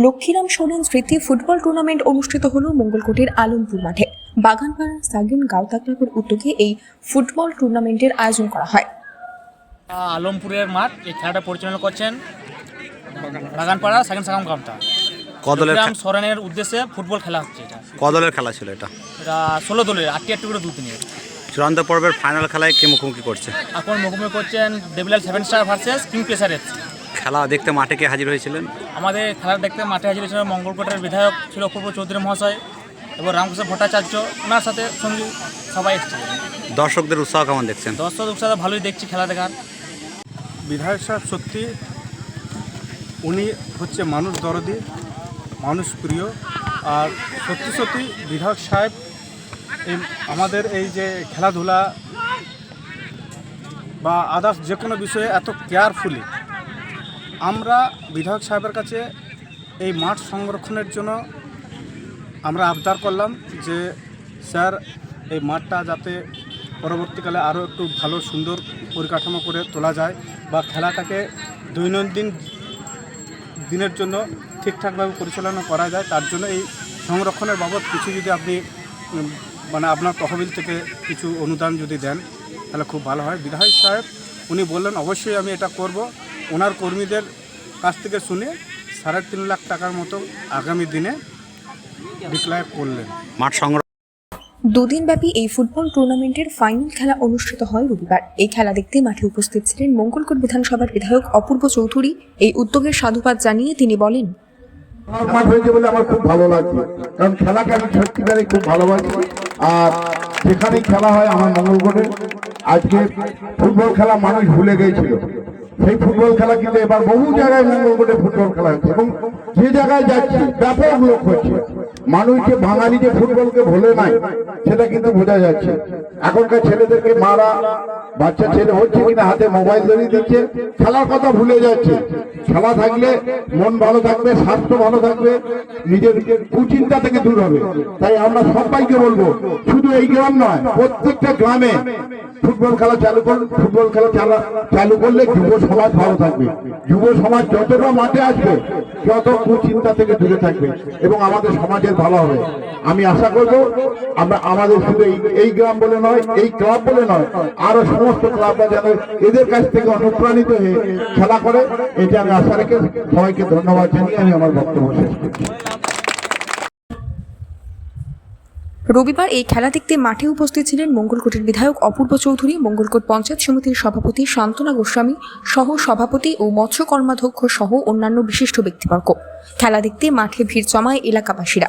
লক্ষ্মীরাম সোরেন স্মৃতি football tournament অনুষ্ঠিত হলো মঙ্গলকোটের আলমপুর মাঠে। বাগানপাড়া সাগিন গাওতা ক্লাবের উদ্যোগে এই ফুটবল টুর্নামেন্টের আয়োজন করা হয়। আলমপুরের মাঠ এই খেলাটা পরিচালনা করছেন বাগানপাড়া সেকেন্ড সাগাম কামতা কদলের সরেনের উদ্দেশ্যে ফুটবল খেলা হচ্ছে এটা। কদলের খেলা ছিল এটা? এটা ষোলো দলের আটটি আটটি করে দু দিনের চূড়ান্ত পর্বের ফাইনাল খেলায় কে মুখোমুখি করছে? এখন মুখোমুখি করছেন Devilal seven star versus king pressure FC খেলা দেখতে মাঠে কে হাজির হয়েছিলেন? আমাদের খেলা দেখতে মাঠে হাজির ছিল মঙ্গলকোটের বিধায়ক ছিল অপূর্ব চৌধুরী মহাশয় এবং রামকৃষ্ণ ভট্টাচার্য। ওনার সাথে সঙ্গী সবাই এসেছিল দর্শকদের উৎসাহ কেমন দেখছেন? দর্শক উৎসাহ ভালোই দেখছি খেলা দেখার। বিধায়ক সাহেব সত্যি উনি হচ্ছে মানুষ দরদি মানুষ প্রিয়। আর সত্যি সত্যি বিধায়ক সাহেব এই আমাদের এই যে খেলাধুলা বা আদার্স যে কোনো বিষয়ে এত কেয়ারফুলি আমরা বিধায়ক সাহেবের কাছে এই মাঠ সংরক্ষণের জন্য আমরা আবদার করলাম যে, স্যার, এই মাঠটা যাতে পরবর্তীকালে আরও একটু ভালো, সুন্দর পরিকাঠামো করে তোলা যায় বা খেলাটাকে দৈনন্দিন দিনের জন্য ঠিকঠাকভাবে পরিচালনা করা যায়, তার জন্য এই সংরক্ষণের বাবদ কিছু যদি আপনি মানে আপনার তহবিল থেকে কিছু অনুদান যদি দেন, তাহলে খুব ভালো হয়। বিধায়ক সাহেব, উনি বললেন, অবশ্যই আমি এটা করব। ওনার কর্মীদের কাছ থেকে শুনে সাড়ে তিন লাখ টাকার মতো আগামী দিনে ডিক্লেয়ার করলেন। মাঠ সংগ্রহ দুদিন ব্যাপী এই ফুটবল টুর্নামেন্টের ফাইনাল খেলা অনুষ্ঠিত হয় রবিবার। এই খেলা দেখতে মাঠে উপস্থিত ছিলেন মঙ্গলকোট বিধানসভার বিধায়ক অপূর্ব চৌধুরী। এই উদ্যোগের সাধুবাদ জানিয়ে তিনি বলেন আমার মাঠ হয়েছে বলে আমার খুব ভালো লাগছে। কারণ খেলাকে আমি সত্যিকারে খুব ভালোবাসি। আর যেখানেই খেলা হয় আমার মঙ্গলগড়ে আজকে ফুটবল খেলা মানুষ ভুলে গিয়েছিল সেই ফুটবল খেলা কিন্তু এবার বহু জায়গায় মঙ্গলগড়ে ফুটবল খেলা হচ্ছে এবং যে জায়গায় যাচ্ছে ব্যাপক লোক হচ্ছে। মানুষ যে বাঙালি যে ফুটবলকে ভোলে নাই, সেটা কিন্তু বোঝা যাচ্ছে। এখনকার ছেলেদেরকে মারা, বাচ্চা ছেলে হচ্ছে কিনা হাতে মোবাইল ধরিয়ে দিচ্ছে, খেলার কথা ভুলে যাচ্ছে। খেলা থাকলে মন ভালো থাকবে, স্বাস্থ্য ভালো থাকবে, নিজের কুচিন্তা থেকে দূর হবে। তাই আমরা সবাইকে বলব, শুধু এই গ্রাম নয়, প্রত্যেকটা গ্রামে ফুটবল খেলা চালু করুন ফুটবল খেলা চালা, চালু করলে যুব সমাজ ভালো থাকবে। যুব সমাজ যতটা মাঠে আসবে যত কুচিন্তা থেকে দূরে থাকবে। এবং আমাদের সমাজের ভালো হবে। আমি আশা করব আমরা আমাদের শুধু এই গ্রাম বলে নয়, এই ক্লাব বলে নয়, আরও সমস্ত ক্লাবরা যেন এদের কাছ থেকে অনুপ্রাণিত হয়ে খেলা করে, এটা আমি আশা রেখে সবাইকে ধন্যবাদ জানিয়ে আমি আমার বক্তব্য শেষ করছি। রবিবার এই খেলা দেখতে মাঠে উপস্থিত ছিলেন মঙ্গলকোটের বিধায়ক অপূর্ব চৌধুরী, মঙ্গলকোট পঞ্চায়েত সমিতির সভাপতি শান্তনা গোস্বামী সহ সভাপতি ও মৎস্য কর্মাধ্যক্ষ সহ অন্যান্য বিশিষ্ট ব্যক্তিবর্গ। খেলা দেখতে মাঠে ভিড় জমায় এলাকাবাসীরা।